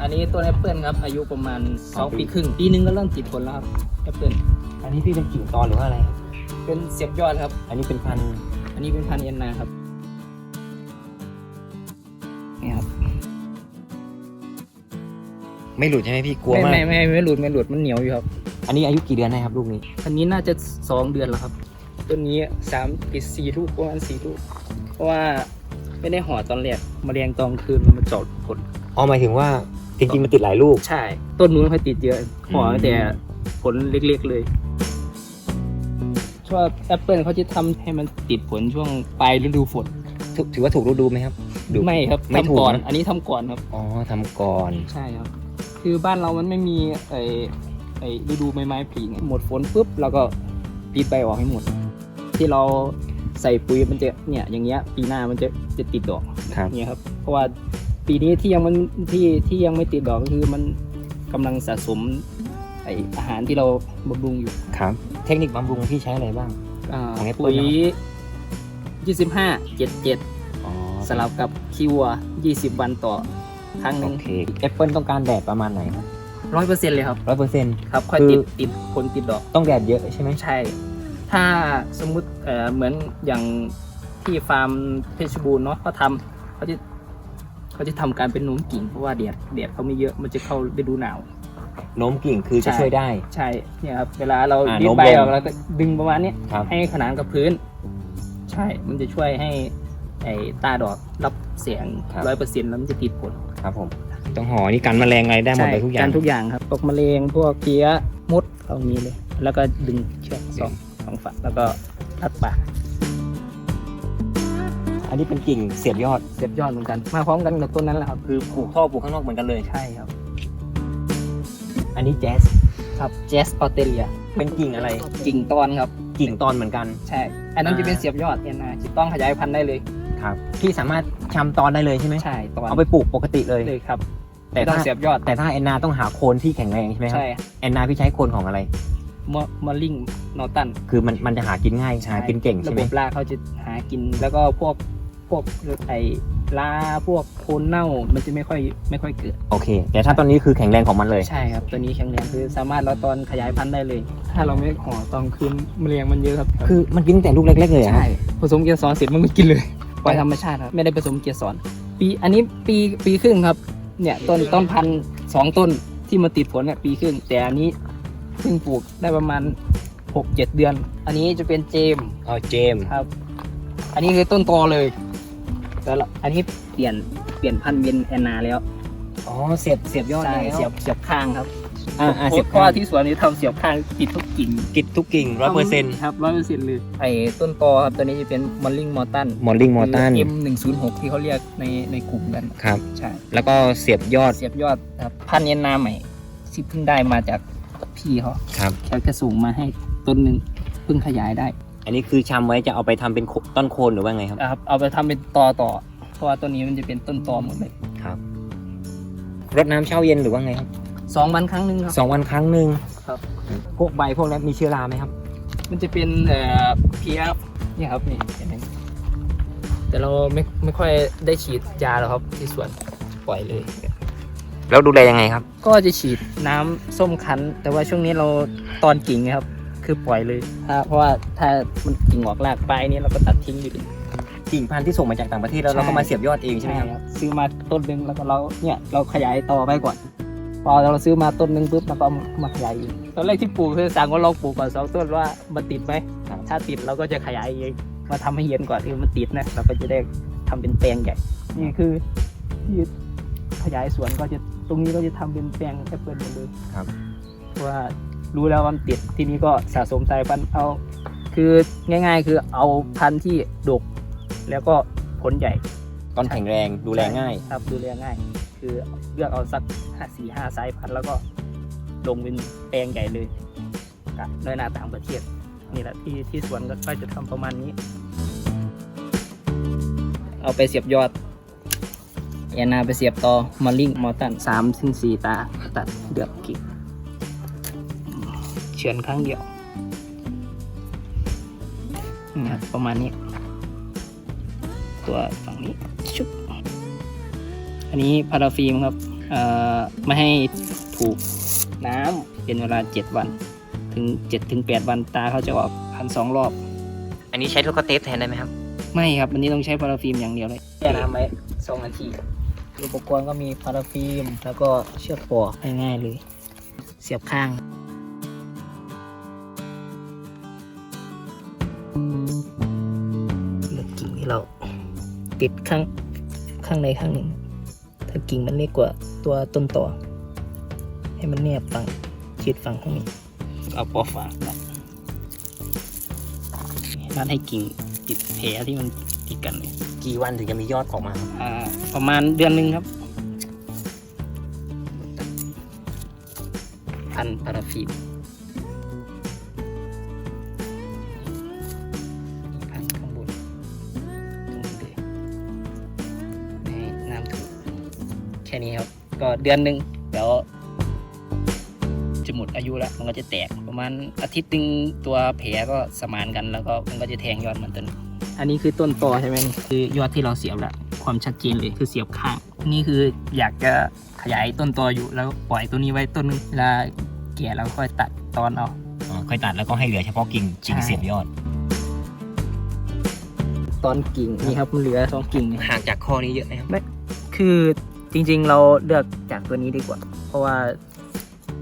อันนี้ต้นแอปเปิลครับ อายุประมาณสอง2ปีปีครึ่ง ปีหนึงก็เริ่มติดผลแล้วครับแอปเปิลอันนี้พี่เป็นกิ่งตอนหรือว่าอะไรครับเป็นเสียบยอดครับ อันนี้เป็นพันธุ์อันนี้เป็นพันธุ์เอ็นนาครับนี่ครับ ไม่หลุดใช่ไหมพี่กลัวไม่มากไม่ไม่ไม่หลุดไม่หลุดมันเหนียวอยู่ครับ อันนี้อายุกี่เดือนนะครับลูกนี้ อันนี้น่าจะสองเดือนแล้วครับ ต้นนี้สามปีสี่ลูกประมาณสี่ลูกเพราะว่าไม่ได้ห่อตอนแรกมาเรียงตอนคืนมันมาเจอดผล อ๋อหมายถึงว่า จริงๆมันติดหลายลูก ใช่ ต้นนู้นเขาติดเยอะห่ออืมแต่ผลเล็กๆเลยช่วงแอปเปิลเขาจะทำให้มันติดผลช่วงปลายฤดูฝนถือถือว่าถูกฤดูไหมครับ ดูไม่ครับไม่ถูทำกก่อน นะ อันนี้ทำก่อนครับ อ๋อทำก่อน ใช่ครับ คือบ้านเรามันไม่มีไอ้ไอ้ฤดูใบไม้ผลิไงหมดฝนปุ๊บเราก็ปีดใบออกให้หมด ที่เราใส่ปุ๋ยมันจะเนี่ยอย่างเงี้ยปีหน้ามันจะจะติดดอกครับ เนี่ยครับ เพราะว่า ปีนี้ที่ยังมันที่ที่ยังไม่ติดดอกก็คือมันกำลังสะสมไออาหารที่เราบำรุงอยู่ครับ เทคนิคบำรุงพี่ใช้อะไรบ้างอ่าของ Apple ปุ๋ยยี่สิบห้าเจ็ดเจ็ดอ๋อสลับกับคิวยี่สิบวันต่อครั้งหโอนึ่งเคแอปเปิลต้องการแดดประมาณไหนครับร้อยเปอร์เซ็นต์เลยครับร้อยเปอร์เซ็นต์ครับค่อยคือติดติดผลติดดอกต้องแดดเยอะใช่ไหมใช่ ถ้าสมมุติเอ่อเหมือนอย่างที่ฟาร์มเพชรบูรณ์เนาะเขาทำเขาจะ เขาจะทำการเป็นหนุนกิ่งเพราะว่าแดดแดดเขาไม่เยอะมันจะเข้าฤดูหนาว โน้มกิ่งคือจะใช่ ช่วยได้ ใช่เนี่ยครับเวลาเราอ่าดิ้โน้นมใบลงออกแล้วก็ดึงประมาณนี้ครับ ให้ขนานกับพื้น ใช่มันจะช่วยให้ไอ้ตาดอกรับเสียงครับ ร้อยเปอร์เซ็นต์แล้วมันจะติดผลครับผม ต้องห่อนี่กันแมลงอะไรได้หมดเลยทุกอย่าง รทุกอย่างครับพวกแมลงพวกเพี้ยมดเอามีเลย แล้วก็ดึงเชือกสองสองฝักแล้วก็รัดปาก อันนี้เป็นกิ่งเสียบยอดเสียบยอดเหมือนกัน มาพร้อมกันกับต้นนั้นแหละครับคือปลูกท่อปลูกข้างนอกเหมือนกันเลยใช่ครับ อันนี้แจ๊สครับเจสออสเตรเลียเป็นกิ่งอะไร กิ่งตอนครับ กิ่งตอนเหมือนกัน ใช่ อันนั้นอ่าจะเป็นเสียบยอดเนี่ยนะจะต้องขยายพันธุ์ได้เลยครับพี่สามารถชำตอนได้เลยใช่ไหมใช่ตอนเอาไปปลูกปกติเลยเลยครับ แต่แต่ต้อถ้างเสียบยอดแต่ถ้าแอนนาต้องหาโคนที่แข็งแรงใช่ไหมครับใช่แอนนาพี่ใช้โคนของอะไรมอมอลลิงนอตันคือมันมันจะหากินง่ายหากินเก่งระใช่ไหบมบรากเขาจะหากินแล้วก็พวก พวกไอ้ลาพวกโคนเน่ามันจะไม่ค่อยไม่ค่อยเกิด โอเค แต่ถ้าตอนนี้คือแข็งแรงของมันเลย ใช่ครับ ตัวนี้แข็งแรงคือสามารถเราตอนขยายพันธุ์ได้เลย ถ้าเราไม่ห่อตอนคืนแมลงมันเยอะครับคือมันกินตั้งแต่ลูกเล็กๆเลยเหรอใช่ผสมเกสรเสร็จมันไม่กินเลยปล่อยธรรมชาติครับไม่ได้ผสมเกสรปีอันนี้ปีปีครึ่งครับ เนี่ยต้นต้นพันธุ์สองต้นที่มาติดผลเนี่ยปีครึ่งแต่อันนี้เพิ่งปลูกได้ประมาณหกเจ็ดเดือน อันนี้จะเป็นเจมส์อ๋อเจมส์ครับ อันนี้คือต้นตอเลย แล้วเราอันนี้เปลี่ยนเปลี่ยนพันธุ์เป็นแอนนาแล้วอ๋อเสียบเสียบยอดใช่แล้วเสียบเสียบข้างครับอ่าอ่าเพเสียบราะว่าที่สวนนี้ทำเสียบข้างติดทุกกิ่งกิดทุกกิ่งร้อยเปอร์เซ็นต์ครับร้อยเปอร์เซ็นต์เลยไอ้ต้นตอครับตัวนี้จะเป็นมอลลิงมอตันมอลลิงมอตันเอ็มหนึ่งศูนย์หกที่เขาเรียกในในกลุ่มกันครับ ใช่ แล้วก็เสียบยอดเสียบยอดครับพันธุ์เย็นนาใหม่ที่เพิ่งได้มาจากพี่เขาครับแค่กระสูงมาให้ต้นหนึ่งเพิ่งขยายได้ อันนี้คือชำไว้จะเอาไปทำเป็นโคต้นโคนหรือว่าไงครับนะครับ เอาไปทำเป็นตอต่อ เพราะว่าต้นนี้มันจะเป็นต้นตอหมดเลยครับรดน้ำเช้าเย็นหรือว่าไงครับสองวันครั้งหนึ่งครับสองวันครั้งหนึ่งครับ พวกใบพวกนั้นมีเชื้อราไหมครับ มันจะเป็นเอ่อเพี้ยเนี่ยครับนี่เห็นไหมแต่เราไม่ไม่ค่อยได้ฉีดยาหรอกครับที่สวนปล่อยเลย แล้วดูแลยังไงครับ ก็จะฉีดน้ำส้มคั้น แต่ว่าช่วงนี้เราตอนกิ่งนะครับ คือปล่อยเลยถ้าเพราะว่าถ้ามันกิ่งออกรากไปนี่เราก็ตัดทิ้งอยู่ดี กิ่งพันธุ์ที่ส่งมาจากต่างประเทศแล้วใช่ เราก็มาเสียบยอดเองใช่ไหมครับครับซื้อมาต้นหนึ่งแล้วก็เราเนี่ยเราขยายต่อไปก่อน พอเราซื้อมาต้นหนึ่งปุ๊บเราก็เอามาขยายอีกตอนแรกที่ปลูกคือสั่งว่าลองปลูกก่อนสองต้นว่ามันติดไหมถ้าติดเราก็จะขยายเองมาทำให้เห็นก่อนที่มันติดนะเราก็จะได้ทำเป็นแปลงใหญ่นี่คือที่ขยายสวนก็จะตรงนี้ก็จะทำเป็นแปลงแอปเปิลหมดเลยครับ เพราะว่า รู้แล้วว่ามันติดทีนี้ก็สะสมสายพันธุ์เอา คือง่าย ๆ คือเอาพันธุ์ที่ดก แล้วก็ผลใหญ่ต้นแข็งแรงดูแลง่าย ครับดูแลง่าย คือเลือกเอาสักห้าสี่ห้าสายพันธุ์แล้วก็ลงเป็นแปลงใหญ่เลยกับน้อยหนาต่างประเทศนี่แหละที่ที่สวนก็ค่อยจะทำประมาณนี้ เอาไปเสียบยอดยานาไปเสียบต่อมอลลิงมอตันสามถึงสี่ตาตัดเดือกกิ่ง เฉือนครั้งเดียวนี่ครับประมาณนี้ ตัวฝั่งนี้ชุบอันนี้พาราฟิล์มครับเอ่อไม่ให้ถูกน้ำเป็นเวลา 7 วัน ถึง7ถึง8วันตาเขาจะออกพันสองรอบ อันนี้ใช้ลูกกระเทปแทนได้ไหมครับ ไม่ครับอันนี้ต้องใช้พาราฟิล์มอย่างเดียวเลยแช่น้ำไว้สองนาทีอุปกรณ์ก็มีพาราฟิล์มแล้วก็เชือกปอกง่ายๆเลย เสียบข้าง เลือกกิ่งที่เราติดข้างข้างในข้างหนึ่ง ถ้ากิ่งมันเล็กกว่าตัวต้นต่อ ให้มันแนบฝั่งชิดฝั่งข้างนี้ เอาปอกฝางตัดนัดให้กิ่งติดแผลที่มันติดกันเลยกี่วันถึงจะมียอดออกมาครับอ่าประมาณเดือนหนึ่งครับ พันพาราฟิล์มพัน ค่นี้ครับ ก็เดือนหนึ่งเดี๋ยวจะหมดอายุแล้วมันก็จะแตกประมาณอาทิตย์หนึ่งตัวแผลก็สมานกันแล้วก็มันก็จะแทงยอดมันต้นอันนี้คือต้นตอใช่ไหมคือยอดที่เราเสียบแล้วความชัดเจนเลยคือเสียบข้าง นี่คืออยากจะขยายต้นตออยู่แล้วปล่อยตัวนี้ไว้ต้นนึงเวลาแก่เราค่อยตัดตอนเอาอ๋อค่อยตัดแล้วก็ให้เหลือเฉพาะกิ่งกิ่งใช่เสียบยอด ตอนกิ่งนี่ครับมันเหลือสองกิ่งเนี่ยห่างจากข้อนี้เยอะไหมครับคือ จริง ๆ เราเลือกจากตัวนี้ดีกว่า เพราะว่า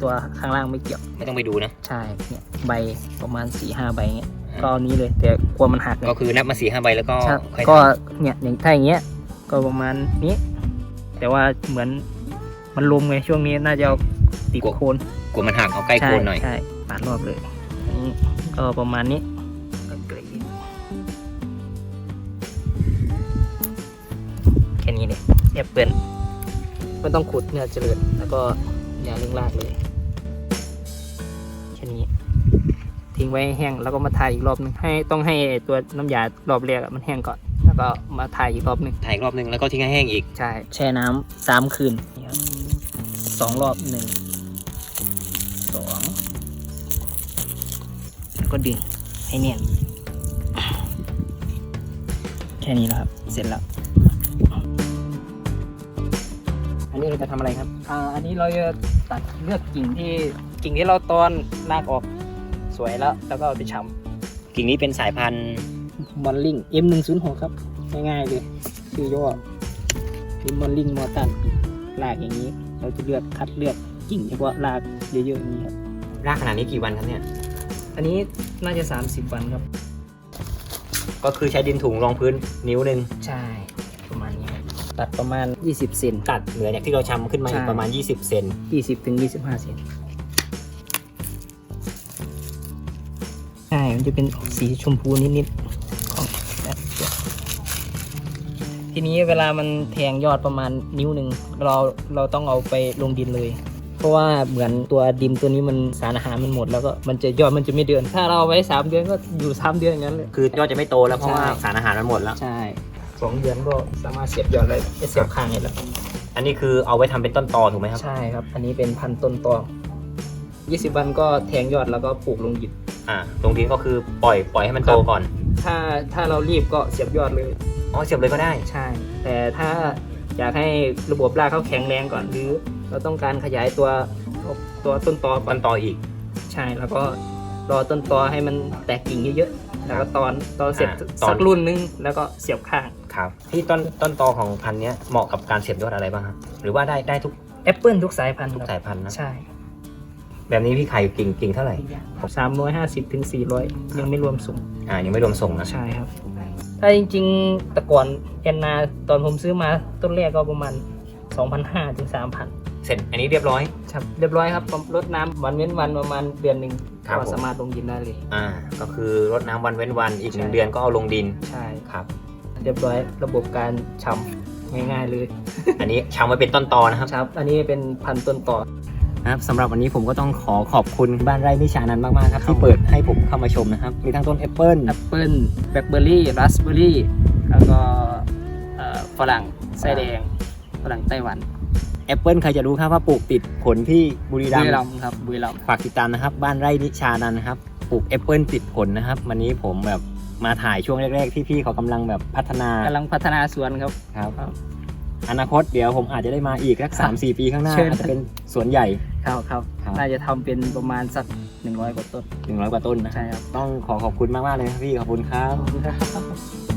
ตัวข้างล่างไม่เกี่ยว ไม่ต้องไปดูนะ ใช่เนี่ยใบประมาณ4ี่ห้าใบเงี้ยก็เอานี้เลย แต่กลัวมันหักไงก็คือนับมาสี่ห้าใบแล้วก็ใช่ค่อยก็ตัดเนี่ยอย่างถ้าอย่างเงี้ยก็ประมาณนี้ แต่ว่าเหมือนมันลมไงช่วงนี้น่าจะเอาติดโคนกลัวมันหักเอาใกล้โคนหน่อย ใช่ใช่ปาดรอบเลยอันนี้ก็ประมาณนี้ก็เกรดแค่นี้เลยแอปเปิล ไม่ต้องขุดเนื้อเจริญแล้วก็อย่าเลี้ยงรากเลยแค่นี้ ทิ้งไว้ให้แห้งแล้วก็มาทาอีกรอบหนึงให้ต้องให้ตัวน้ำยารอบแรกอะมันแห้งก่อน แล้วก็มาทาอีกรอบหนึงถ่ายอีกรอบนึงแล้วก็ทิ้งให้แห้งอีก ใช่แช่น้ำสามคืนนี่ครับสองรอบหนึ่งสองแล้วก็ดึงให้เนียนแค่นี้แล้วครับ เสร็จแล้ว อันนี้เราจะทำอะไรครับ อ่า อันนี้เราจะตัดเลือกกิ่งที่กิ่งที่เราตอนรากออกสวยแล้ว แล้วก็เอาไปชำกิ่งนี้เป็นสายพันธุ์มอนลิง M106 ครับ ง่ายๆเลยชื่อย่อคือมอนลิงมอตันรากอย่างนี้ เราจะเลือกคัดเลือกกิ่งเฉพาะรากเยอะๆอย่างนี้ครับ รากขนาดนี้กี่วันครับเนี่ย อันนี้น่าจะ 30 วันครับ ก็คือใช้ดินถุงรองพื้นนิ้วหนึ่งใช่ ตัดประมาณ 20 เซน ตัดเหนือจากที่เราชำขึ้นมาอีกใช่ประมาณ 20 เซน 20ถึง25 เซน ใช่ มันจะเป็นออกสีชมพูนิดๆของแบบเนี้ยทีนี้เวลามันแทงยอดประมาณนิ้วหนึ่งเราเราต้องเอาไปลงดินเลย เพราะว่าเหมือนตัวดินตัวนี้มันสารอาหารมันหมด แล้วก็มันจะยอดมันจะไม่เดือนถ้าเราเอาไว้ 3 เดือนก็อยู่ 3 เดือนอย่างนั้นเลยคือยอดจะไม่โตแล้วเพราะว่าใช่สารอาหารมันหมดแล้วใช่ สองเดือนก็สามารถเสียบยอดเลยเสียบข้างเลยแล้วอันนี้คือเอาไว้ทำเป็นต้นตอถูกไหมครับ ใช่ครับ อันนี้เป็นพันธุ์ต้นตอ20 วันก็แทงยอดแล้วก็ปลูกลงดินอ่าตรงนี้ก็คือปล่อยปล่อยให้มันโตครับก่อน ถ้าถ้าเรารีบก็เสียบยอดเลย อ๋อเสียบเลยก็ได้ ใช่ แต่ถ้าอยากให้ระบบรากเขาแข็งแรงก่อนหรือ เราต้องการขยายตัวตัวต้นตอก่ต้อนนตออีก ใช่ แล้วก็รอต้นตอให้มันแตกกิ่งเยอะๆแล้วก็ตอนตอนเสร็จอ่าตอน สักรุ่นนึงแล้วก็เสียบข้าง ครับ ที่ต้นต้นตอของพันธุ์เนี้ยเหมาะกับการเสียบยอดอะไรบ้างครับหรือว่าได้ได้ทุกแอปเปิลทุกสายพันธุ์ทุกครับสายพันธุ์นะใช่ แบบนี้พี่ไข่กิ่งกิ่งเท่าไหร่สามร้อยห้าสิบถึงสี่ร้อยยังไม่รวมส่งอ่ายังไม่รวมส่งนะใช่ครับ ถ้าจริงๆแต่ก่อนแอนนาตอนผมซื้อมาต้นแรกก็ประมาณ2,500ถึง3,000เสร็จอันนี้เรียบร้อยครับเรียบร้อยครับรดน้ำวันเว้นวันประมาณเดือนหนึ่งครับก็ผมสามารถลงดินได้เลย อ่า ก็คือรดน้ำวันเว้นวันอีกหนึ่งใช่เดือนก็เอาลงดินใช่ครับ เรียบร้อยระบบการชำง่ายๆเลยอันนี้ชำไว้เป็นต้นตอนะครับครับ อันนี้เป็นพันธุ์ต้นต่อครับสำหรับวันนี้ผมก็ต้องขอขอบคุณบ้านไร่นิชานันมากๆครับครับที่เปิดให้ผมเข้ามาชมนะครับ มีทั้งต้นแอปเปิลแอปเปิลแบล็คเบอร์รี่ราสเบอร์รี่แล้วก็เอ่อฝรั่งไส้แดงฝรั่งไต้หวันแอปเปิลใครจะรู้ครับว่าปลูกติดผลที่บุรีบุรัมรีย์รัมย์ครับบุรีรัมย์ ฝากติดตามนะครับ บ้านไร่นิชานันนะครับปลูกแอปเปิลติดผลนะครับ วันนี้ผมแบบ มาถ่ายช่วงแรกๆที่พี่เขากำลังแบบพัฒนากำลังพัฒนาสวนครับ ครับ ครับอนาคตเดี๋ยวผมอาจจะได้มาอีกสักสามสี่ปีข้างหน้าเชิญ อาจจะเป็นสวนใหญ่ ครับครับครับ น่าจะทำเป็นประมาณสักหนึ่งร้อยกว่าต้นหนึ่งร้อยกว่าต้นนะใช่ครับ ต้องขอขอบคุณมากๆเลยครับพี่ขอบคุณครับ ขอบคุณครับ